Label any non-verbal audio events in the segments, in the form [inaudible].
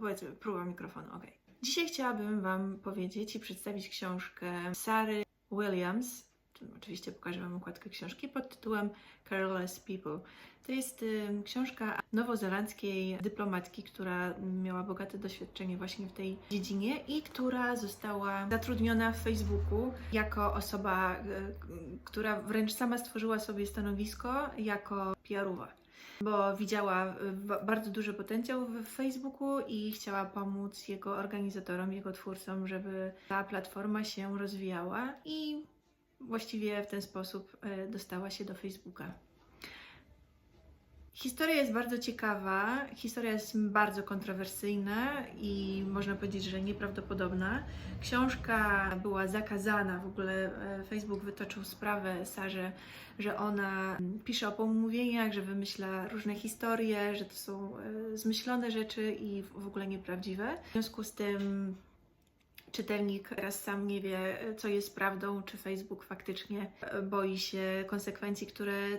Powiedzmy, próba mikrofonu, ok. Dzisiaj chciałabym Wam powiedzieć i przedstawić książkę Sary Williams. Oczywiście pokażę Wam okładkę książki pod tytułem Careless People. To jest książka nowozelandzkiej dyplomatki, która miała bogate doświadczenie właśnie w tej dziedzinie i która została zatrudniona w Facebooku jako osoba, y, która wręcz sama stworzyła sobie stanowisko jako PR-owa bo widziała y, ba- bardzo duży potencjał w Facebooku i chciała pomóc jego organizatorom, jego twórcom, żeby ta platforma się rozwijała i właściwie w ten sposób y, dostała się do Facebooka. Historia jest bardzo ciekawa, historia jest bardzo kontrowersyjna i można powiedzieć, że nieprawdopodobna. Książka była zakazana, w ogóle e, Facebook wytoczył sprawę Sarze, że ona pisze o pomówieniach, że wymyśla różne historie, że to są e, zmyślone rzeczy i w ogóle nieprawdziwe. W związku z tym czytelnik teraz sam nie wie, co jest prawdą, czy Facebook faktycznie e, boi się konsekwencji, które e,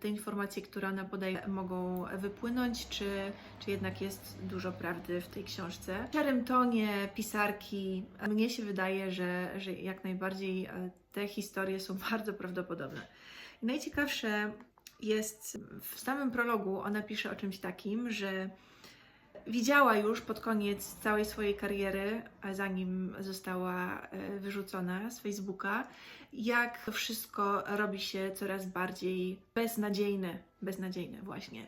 te informacje, które ona podaje, mogą wypłynąć, czy, czy jednak jest dużo prawdy w tej książce. W szarym tonie pisarki mnie się wydaje, że, że jak najbardziej e, te historie są [laughs] bardzo prawdopodobne. Najciekawsze jest w samym prologu, ona pisze o czymś takim, że widziała już pod koniec całej swojej kariery, a zanim została e, wyrzucona z Facebooka, jak wszystko robi się coraz bardziej beznadziejne, beznadziejne właśnie.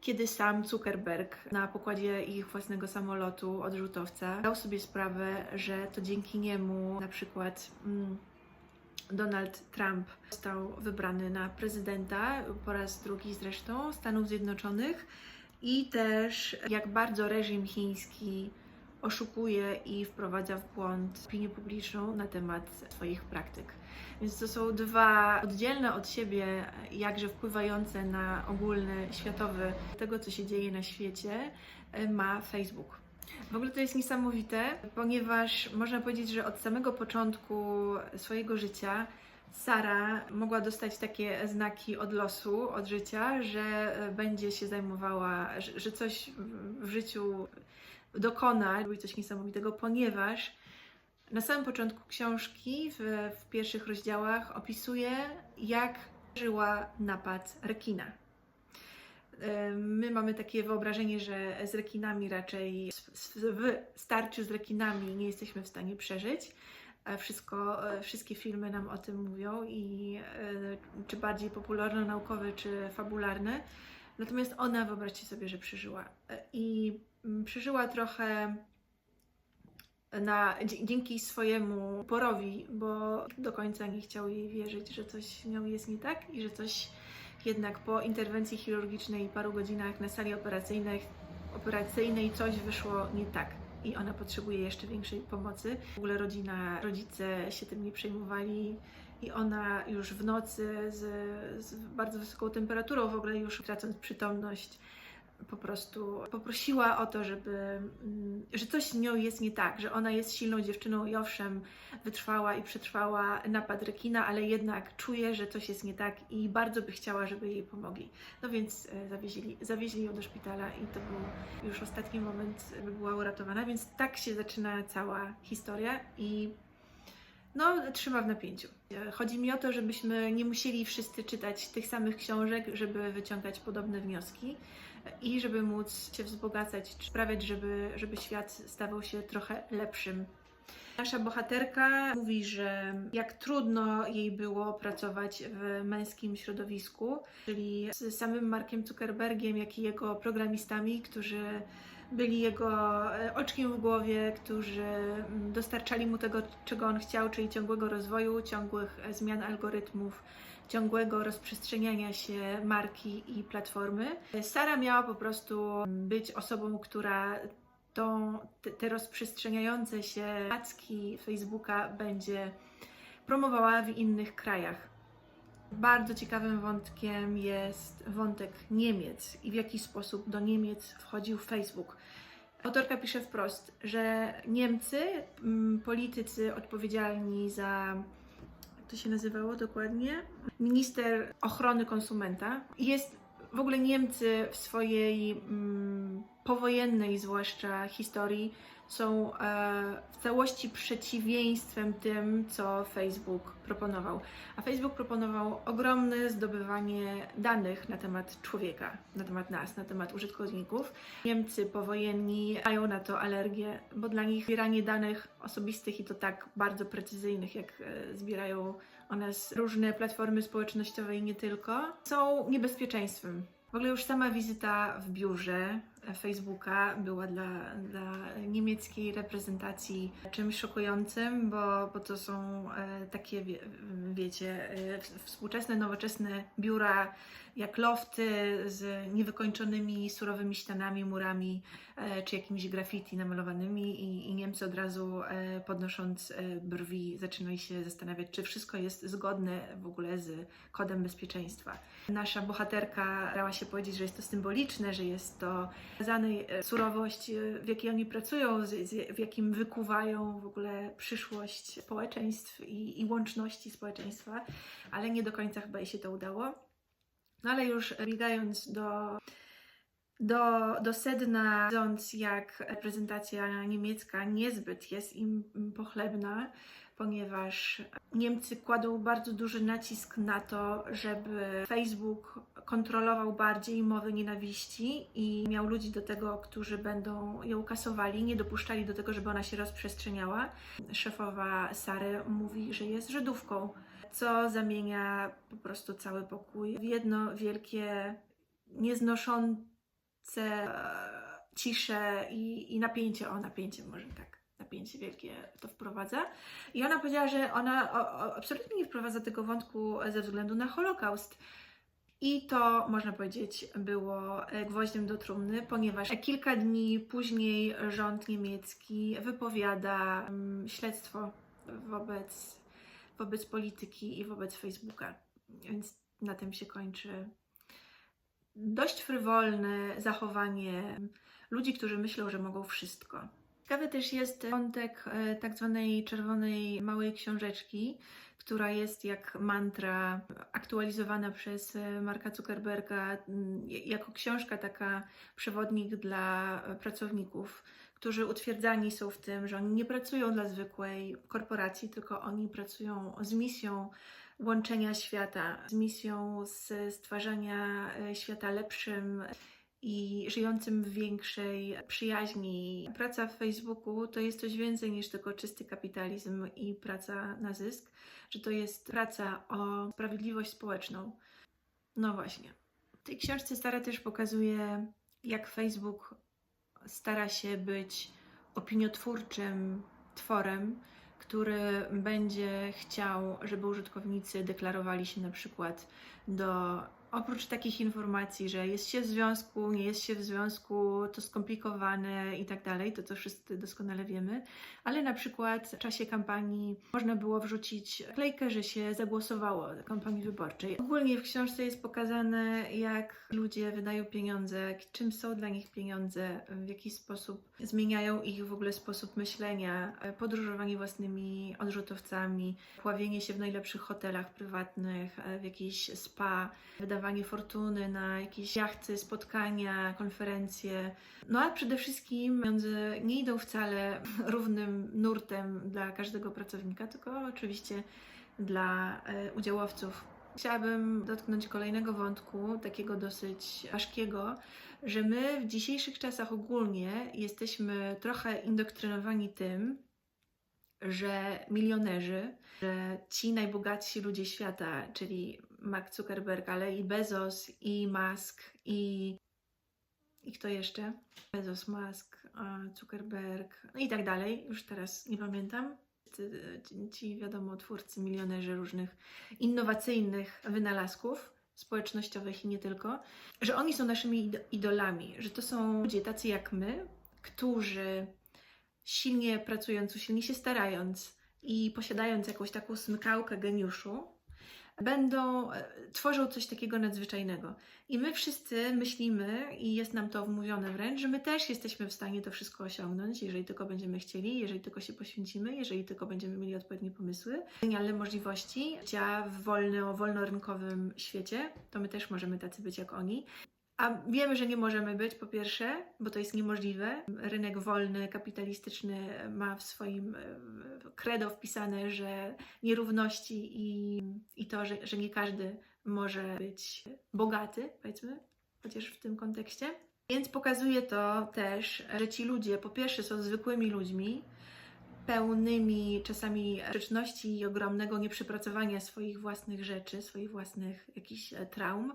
Kiedy sam Zuckerberg na pokładzie ich własnego samolotu, odrzutowca, dał sobie sprawę, że to dzięki niemu na przykład mm, Donald Trump został wybrany na prezydenta po raz drugi zresztą Stanów Zjednoczonych i też jak bardzo reżim chiński oszukuje i wprowadza w błąd opinię publiczną na temat swoich praktyk. Więc to są dwa oddzielne od siebie, jakże wpływające na ogólny, światowy tego, co się dzieje na świecie, ma Facebook. W ogóle to jest niesamowite, ponieważ można powiedzieć, że od samego początku swojego życia Sara mogła dostać takie znaki od losu, od życia, że e, będzie się zajmowała, że, że coś w- życiu dokona, robi coś niesamowitego, ponieważ na samym początku książki, w, w pierwszych rozdziałach, opisuje, jak żyła napad rekina. E, My mamy takie wyobrażenie, że z rekinami raczej w starciu z rekinami nie jesteśmy w stanie przeżyć. E, Wszystko, e, wszystkie filmy nam o tym mówią i e, czy bardziej popularno-naukowe, czy fabularne. Natomiast ona, wyobraźcie sobie, że przeżyła. I przeżyła trochę na, dzięki swojemu porowi, bo do końca nie chciał jej wierzyć, że coś nią jest nie tak i że coś jednak po interwencji chirurgicznej i paru godzinach na sali operacyjnej, operacyjnej coś wyszło nie tak. I ona potrzebuje jeszcze większej pomocy. W ogóle rodzina, rodzice się tym nie przejmowali i ona już w nocy z, z bardzo wysoką temperaturą, w ogóle już tracąc przytomność, po prostu poprosiła o to, żeby, mm, że coś z nią jest nie tak, że ona jest silną dziewczyną i owszem, wytrwała i przetrwała napad rekina, ale jednak czuje, że coś jest nie tak i bardzo by chciała, żeby jej pomogli. No więc e, zawieźli, zawieźli ją do szpitala i to był już ostatni moment, by była uratowana, więc tak się zaczyna cała historia i no, trzyma w napięciu. Chodzi mi o to, żebyśmy nie musieli wszyscy czytać tych samych książek, żeby wyciągać podobne wnioski i żeby móc się wzbogacać, sprawiać, żeby, żeby świat stawał się trochę lepszym. Nasza bohaterka mówi, że jak trudno jej było pracować w męskim środowisku, czyli z samym Markiem Zuckerbergiem, jak i jego programistami, którzy byli jego e, oczkiem w głowie, którzy mm, dostarczali mu tego, czego on chciał, czyli ciągłego rozwoju, ciągłych e, zmian algorytmów, ciągłego rozprzestrzeniania się marki i platformy. Sara miała po prostu być osobą, która tą, te, te rozprzestrzeniające się macki Facebooka będzie promowała w innych krajach. Bardzo ciekawym wątkiem jest wątek Niemiec i w jaki sposób do Niemiec wchodził Facebook. Autorka pisze wprost, że Niemcy, mm, politycy odpowiedzialni za, jak to się nazywało dokładnie? Minister ochrony konsumenta. Jest w ogóle Niemcy w swojej mm, powojennej zwłaszcza historii są e, w całości przeciwieństwem tym, co Facebook proponował. A Facebook proponował ogromne zdobywanie danych na temat człowieka, na temat nas, na temat użytkowników. Niemcy powojenni mają na to alergię, bo dla nich zbieranie danych osobistych i to tak bardzo precyzyjnych, jak e, zbierają o nas różne platformy społecznościowe i nie tylko, są niebezpieczeństwem. W ogóle już sama wizyta w biurze Facebooka była dla, dla niemieckiej reprezentacji czymś szokującym, bo, bo to są e, takie, wie, wiecie, e, współczesne, nowoczesne biura jak lofty z niewykończonymi surowymi ścianami, murami e, czy jakimiś graffiti namalowanymi i, i Niemcy od razu e, podnosząc e, brwi zaczynali się zastanawiać, czy wszystko jest zgodne w ogóle z kodem bezpieczeństwa. Nasza bohaterka dała się powiedzieć, że jest to symboliczne, że jest to pokazanej e, surowość, w jakiej oni pracują, w jakim wykuwają w ogóle przyszłość społeczeństw i, i łączności społeczeństwa, ale nie do końca chyba jej się to udało. No ale już biegając do, do, do sedna, widząc jak reprezentacja niemiecka niezbyt jest im pochlebna, ponieważ Niemcy kładą bardzo duży nacisk na to, żeby Facebook kontrolował bardziej mowy nienawiści i miał ludzi do tego, którzy będą ją kasowali, nie dopuszczali do tego, żeby ona się rozprzestrzeniała. Szefowa Sary mówi, że jest Żydówką, co zamienia po prostu cały pokój w jedno wielkie, nieznoszące e, ciszę i, i napięcie, o napięcie może tak napięcie wielkie to wprowadza. I ona powiedziała, że ona o, o, absolutnie nie wprowadza tego wątku ze względu na Holokaust. I to, można powiedzieć, było e, gwoździem do trumny, ponieważ kilka dni później rząd niemiecki wypowiada mm, śledztwo wobec, wobec polityki i wobec Facebooka. Więc na tym się kończy dość frywolne zachowanie ludzi, którzy myślą, że mogą wszystko. Ciekawy też jest wątek e, tak zwanej czerwonej małej książeczki, która jest jak mantra aktualizowana przez e, Marka Zuckerberga jako książka, taka przewodnik dla pracowników, którzy utwierdzani są w tym, że oni nie pracują dla zwykłej korporacji, tylko oni pracują z misją łączenia świata, z misją stwarzania e, świata lepszym i żyjącym w większej przyjaźni. Praca w Facebooku to jest coś więcej niż tylko czysty kapitalizm i praca na zysk, że to jest praca o sprawiedliwość społeczną. No właśnie. W tej książce Stara też pokazuje, jak Facebook stara się być opiniotwórczym tworem, który będzie chciał, żeby użytkownicy deklarowali się na przykład do oprócz takich informacji, że jest się w związku, nie jest się w związku, to skomplikowane i tak dalej, to to wszyscy doskonale wiemy, ale na przykład w czasie kampanii można było wrzucić klejkę, że się zagłosowało w kampanii wyborczej. Ogólnie w książce jest pokazane, jak ludzie wydają pieniądze, czym są dla nich pieniądze, w jaki sposób zmieniają ich w ogóle sposób myślenia, podróżowanie własnymi odrzutowcami, pławienie się w najlepszych hotelach prywatnych, w jakiś spa, wydawanie fortuny na jakieś jachty, spotkania, konferencje. No a przede wszystkim pieniądze nie idą wcale [laughs] równym nurtem dla każdego pracownika, tylko oczywiście dla e, udziałowców. Chciałabym dotknąć kolejnego wątku, takiego dosyć ważkiego, że my w dzisiejszych czasach ogólnie jesteśmy trochę indoktrynowani tym, że milionerzy, że ci najbogatsi ludzie świata, czyli Mark Zuckerberg, ale i Bezos, i Musk, i, i kto jeszcze? Bezos, Musk, Zuckerberg, no i tak dalej, już teraz nie pamiętam. Ci, wiadomo, twórcy, milionerzy różnych innowacyjnych wynalazków społecznościowych i nie tylko, że oni są naszymi idolami, że to są ludzie tacy jak my, którzy silnie pracując, usilnie się starając i posiadając jakąś taką smykałkę geniuszu, będą, e, tworzą coś takiego nadzwyczajnego. I my wszyscy myślimy, i jest nam to wmówione wręcz, że my też jesteśmy w stanie to wszystko osiągnąć, jeżeli tylko będziemy chcieli, jeżeli tylko się poświęcimy, jeżeli tylko będziemy mieli odpowiednie pomysły, genialne możliwości, życia w wolno, wolnorynkowym świecie, to my też możemy tacy być jak oni. A wiemy, że nie możemy być, po pierwsze, bo to jest niemożliwe. Rynek wolny, kapitalistyczny ma w swoim e, credo wpisane, że nierówności i, i to, że, że nie każdy może być bogaty, powiedzmy, chociaż w tym kontekście. Więc pokazuje to też, że ci ludzie po pierwsze są zwykłymi ludźmi, pełnymi czasami sprzeczności i ogromnego nieprzepracowania swoich własnych rzeczy, swoich własnych jakichś e, traum,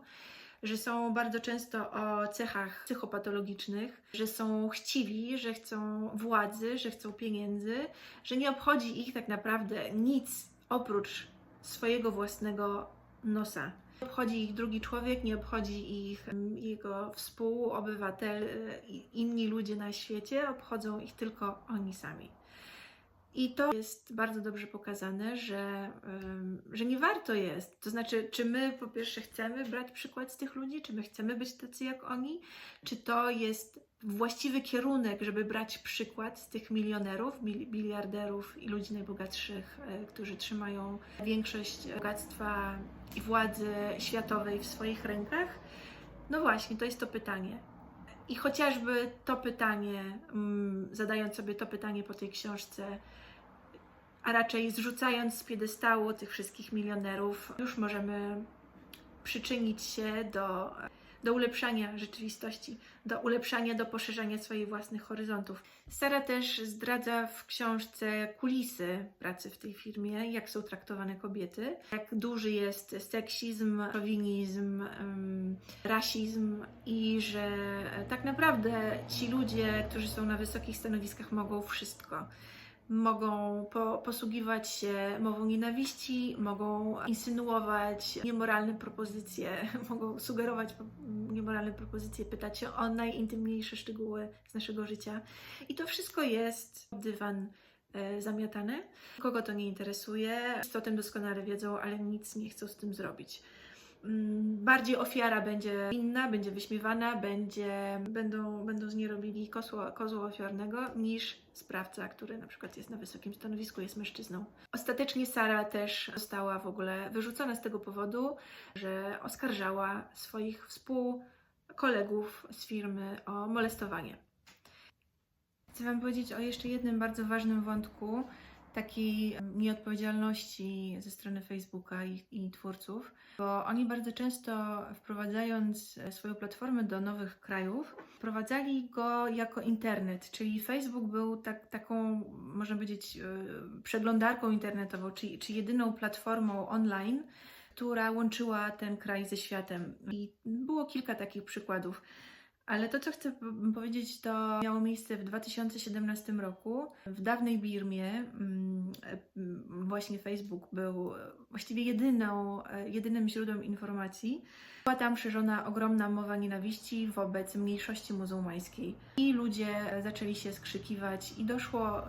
że są bardzo często o cechach psychopatologicznych, że są chciwi, że chcą władzy, że chcą pieniędzy, że nie obchodzi ich tak naprawdę nic oprócz swojego własnego nosa. Nie obchodzi ich drugi człowiek, nie obchodzi ich mm, jego współobywatel, y, inni ludzie na świecie, obchodzą ich tylko oni sami. I to jest bardzo dobrze pokazane, że, że nie warto jest. To znaczy, czy my po pierwsze chcemy brać przykład z tych ludzi, czy my chcemy być tacy jak oni, czy to jest właściwy kierunek, żeby brać przykład z tych milionerów, mil- biliarderów i ludzi najbogatszych, e, którzy trzymają większość bogactwa i władzy światowej w swoich rękach? No właśnie, to jest to pytanie. I chociażby to pytanie, mm, zadając sobie to pytanie po tej książce, a raczej zrzucając z piedestału tych wszystkich milionerów, już możemy przyczynić się do, do ulepszania rzeczywistości, do ulepszania, do poszerzania swoich własnych horyzontów. Sara też zdradza w książce kulisy pracy w tej firmie, jak są traktowane kobiety, jak duży jest seksizm, szowinizm, rasizm i że tak naprawdę ci ludzie, którzy są na wysokich stanowiskach, mogą wszystko mogą po, posługiwać się mową nienawiści, mogą insynuować niemoralne propozycje, [laughs] mogą sugerować niemoralne propozycje, pytać się o najintymniejsze szczegóły z naszego życia. I to wszystko jest dywan e, zamiatane. Kogo to nie interesuje, wszyscy o tym doskonale wiedzą, ale nic nie chcą z tym zrobić. Mm, Bardziej ofiara będzie inna, będzie wyśmiewana, będzie, będą, będą z niej robili kozła, kozła ofiarnego, niż sprawca, który na przykład jest na wysokim stanowisku, jest mężczyzną. Ostatecznie Sara też została w ogóle wyrzucona z tego powodu, że oskarżała swoich współkolegów z firmy o molestowanie. Chcę Wam powiedzieć o jeszcze jednym bardzo ważnym wątku takiej nieodpowiedzialności ze strony Facebooka i, i twórców, bo oni bardzo często wprowadzając e, swoją platformę do nowych krajów, wprowadzali go jako internet, czyli Facebook był tak, taką, można powiedzieć, e, przeglądarką internetową, czy, czy jedyną platformą online, która łączyła ten kraj ze światem. I było kilka takich przykładów. Ale to, co chcę powiedzieć, to miało miejsce w 2017 roku. W dawnej Birmie mm, e, właśnie Facebook był e, właściwie jedyną, e, jedynym źródłem informacji. Była tam szerzona ogromna mowa nienawiści wobec mniejszości muzułmańskiej. I ludzie zaczęli się skrzykiwać i doszło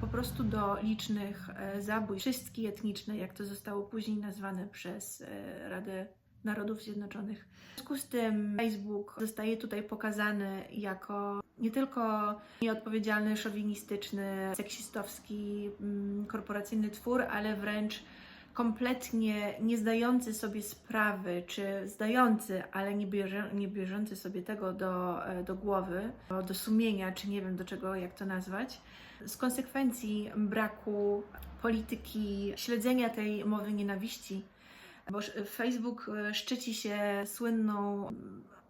po prostu do licznych zabójstw, czystki etniczne, jak to zostało później nazwane przez Radę Narodów Zjednoczonych. W związku z tym Facebook zostaje tutaj pokazany jako nie tylko nieodpowiedzialny, szowinistyczny, seksistowski, mm, korporacyjny twór, ale wręcz kompletnie nie zdający sobie sprawy, czy zdający, ale nie, bierze, nie sobie tego do, e, do głowy, do sumienia, czy nie wiem do czego, jak to nazwać, z konsekwencji braku polityki śledzenia tej mowy nienawiści bo Facebook e, szczyci się słynną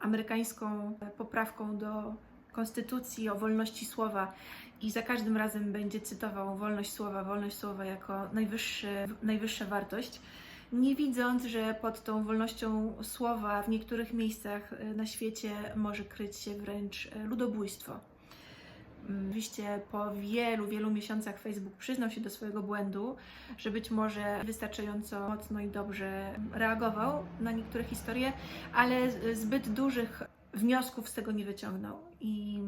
amerykańską poprawką do konstytucji o wolności słowa i za każdym razem będzie cytował wolność słowa, wolność słowa jako najwyższy, najwyższa wartość, nie widząc, że pod tą wolnością słowa w niektórych miejscach e, na świecie może kryć się wręcz e, ludobójstwo. Oczywiście po wielu, wielu miesiącach Facebook przyznał się do swojego błędu, że być może wystarczająco mocno i dobrze reagował na niektóre historie, ale zbyt dużych wniosków z tego nie wyciągnął. I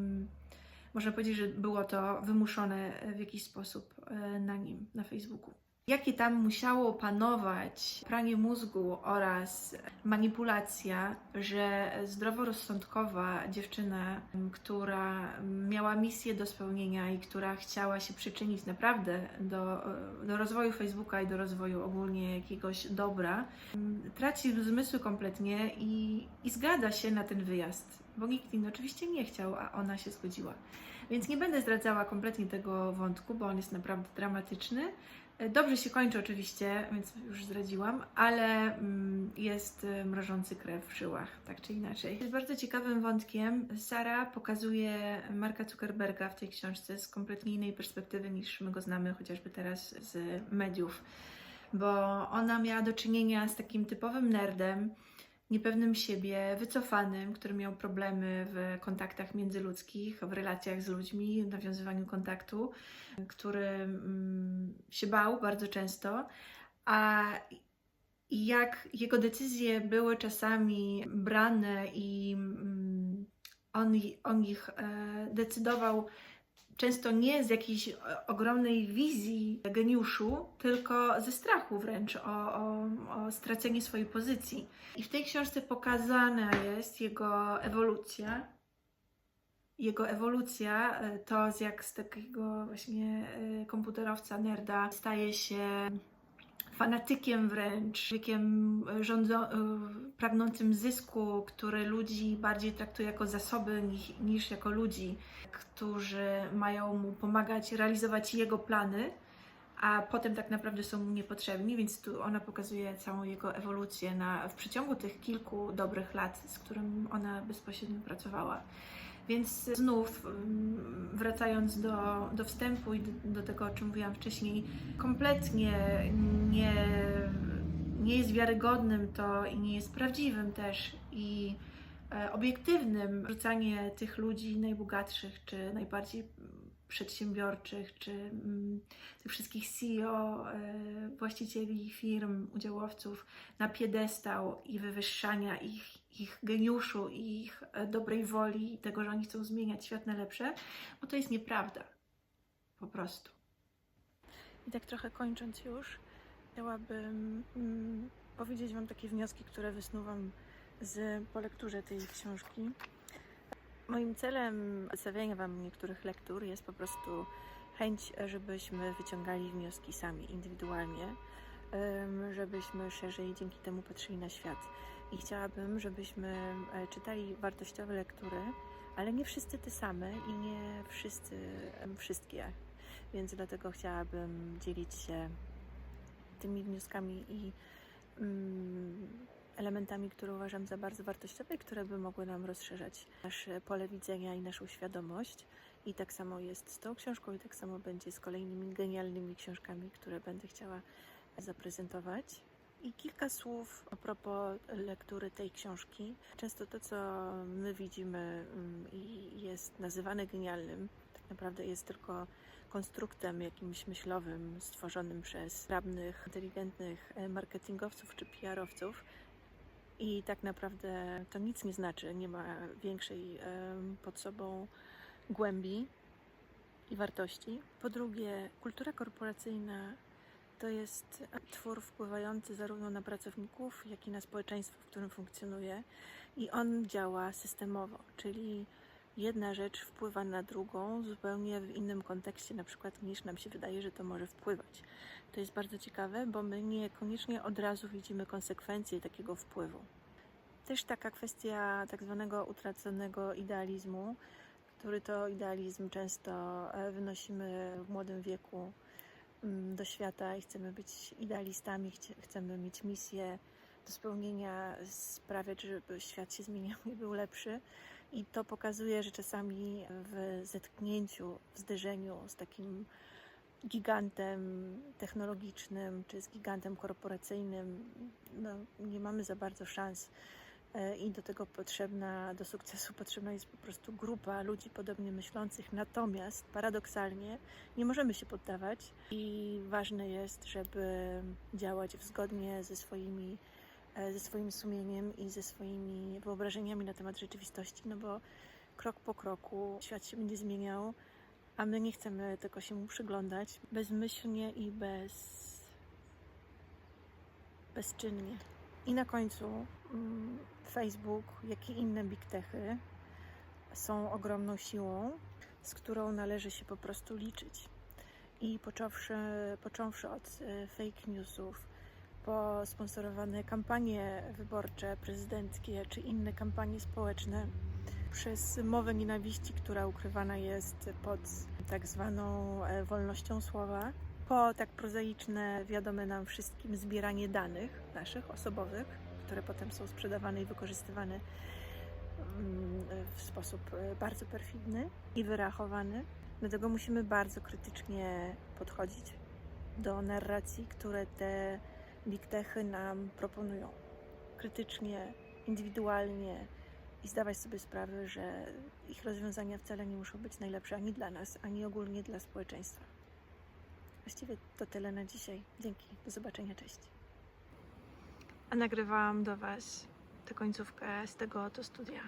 można powiedzieć, że było to wymuszone w jakiś sposób e, na nim, na Facebooku. Jakie tam musiało panować pranie mózgu oraz manipulacja, że zdroworozsądkowa dziewczyna, która miała misję do spełnienia i która chciała się przyczynić naprawdę do, do rozwoju Facebooka i do rozwoju ogólnie jakiegoś dobra, traci zmysły kompletnie i, i zgadza się na ten wyjazd, bo nikt inny oczywiście nie chciał, a ona się zgodziła. Więc nie będę zdradzała kompletnie tego wątku, bo on jest naprawdę dramatyczny. Dobrze się kończy oczywiście, więc już zdradziłam, ale mm, jest y, mrożący krew w żyłach, tak czy inaczej. Jest bardzo ciekawym wątkiem. Sara pokazuje Marka Zuckerberga w tej książce z kompletnie innej perspektywy niż my go znamy chociażby teraz z mediów, bo ona miała do czynienia z takim typowym nerdem, niepewnym siebie, wycofanym, który miał problemy w kontaktach międzyludzkich, w relacjach z ludźmi, w nawiązywaniu kontaktu, który mm, się bał bardzo często, a jak jego decyzje były czasami brane i mm, on, on ich e, decydował często nie z jakiejś e, ogromnej wizji geniuszu, tylko ze strachu wręcz o, o, o stracenie swojej pozycji. I w tej książce pokazana jest jego ewolucja. Jego ewolucja e, to jak z takiego właśnie e, komputerowca, nerda staje się fanatykiem wręcz, człowiekiem rządzo- y, pragnącym zysku, który ludzi bardziej traktuje jako zasoby niż, niż jako ludzi, którzy mają mu pomagać realizować jego plany, a potem tak naprawdę są mu niepotrzebni, więc tu ona pokazuje całą jego ewolucję na, w przeciągu tych kilku dobrych lat, z którym ona bezpośrednio pracowała. Więc znów mm, wracając do, do wstępu i do, do tego, o czym mówiłam wcześniej, kompletnie nie, nie jest wiarygodnym to i nie jest prawdziwym też i e, obiektywnym rzucanie tych ludzi najbogatszych czy najbardziej przedsiębiorczych, czy mm, tych wszystkich CEO, e, właścicieli firm, udziałowców na piedestał i wywyższania ich, ich geniuszu, ich e, dobrej woli, tego, że oni chcą zmieniać świat na lepsze, bo to jest nieprawda. Po prostu. I tak trochę kończąc już, chciałabym mm, powiedzieć Wam takie wnioski, które wysnuwam z po lekturze tej książki. Moim celem przedstawienia Wam niektórych lektur jest po prostu chęć, żebyśmy wyciągali wnioski sami, indywidualnie, żebyśmy szerzej dzięki temu patrzyli na świat. I chciałabym, żebyśmy e, czytali wartościowe lektury, ale nie wszyscy te same i nie wszyscy wszystkie. Więc dlatego chciałabym dzielić się tymi wnioskami i mm, elementami, które uważam za bardzo wartościowe i które by mogły nam rozszerzać nasze pole widzenia i naszą świadomość. I tak samo jest z tą książką, i tak samo będzie z kolejnymi genialnymi książkami, które będę chciała zaprezentować. I kilka słów a propos lektury tej książki. Często to, co my widzimy mm, i jest nazywane genialnym, tak naprawdę jest tylko konstruktem jakimś myślowym stworzonym przez sprawnych, inteligentnych e, marketingowców czy PR-owców. I tak naprawdę to nic nie znaczy, nie ma większej pod sobą głębi i wartości. Po drugie, kultura korporacyjna to jest twór wpływający zarówno na pracowników, jak i na społeczeństwo, w którym funkcjonuje, i on działa systemowo, czyli jedna rzecz wpływa na drugą zupełnie w innym kontekście, na przykład niż nam się wydaje, że to może wpływać. To jest bardzo ciekawe, bo my niekoniecznie od razu widzimy konsekwencje takiego wpływu. Też taka kwestia tak zwanego utraconego idealizmu, który to idealizm często e, wynosimy w młodym wieku do świata i chcemy być idealistami, chcemy mieć misję do spełnienia, sprawiać, żeby świat się zmieniał [laughs] i był lepszy. I to pokazuje, że czasami w zetknięciu, w zderzeniu z takim gigantem technologicznym czy z gigantem korporacyjnym, no, nie mamy za bardzo szans. E, I do tego potrzebna, do sukcesu potrzebna jest po prostu grupa ludzi podobnie myślących. Natomiast paradoksalnie nie możemy się poddawać i ważne jest, żeby działać zgodnie ze swoimi, e, ze swoim sumieniem i ze swoimi wyobrażeniami na temat rzeczywistości, no bo krok po kroku świat się będzie zmieniał, a my nie chcemy tylko się mu przyglądać bezmyślnie i bez bezczynnie. I na końcu mm, Facebook, jak i inne big techy są ogromną siłą, z którą należy się po prostu liczyć. I począwszy, począwszy od e, fake newsów, po sponsorowane kampanie wyborcze, prezydenckie czy inne kampanie społeczne, przez mowę nienawiści, która ukrywana jest pod tak zwaną e, wolnością słowa, po tak prozaiczne, wiadome nam wszystkim zbieranie danych naszych osobowych, które potem są sprzedawane i wykorzystywane mm, w sposób e, bardzo perfidny i wyrachowany. Dlatego musimy bardzo krytycznie podchodzić do narracji, które te big techy nam proponują. Krytycznie, indywidualnie i zdawać sobie sprawę, że ich rozwiązania wcale nie muszą być najlepsze ani dla nas, ani ogólnie dla społeczeństwa. Właściwie to tyle na dzisiaj. Dzięki. Do zobaczenia. Cześć. A nagrywałam do Was tę końcówkę z tego oto studia.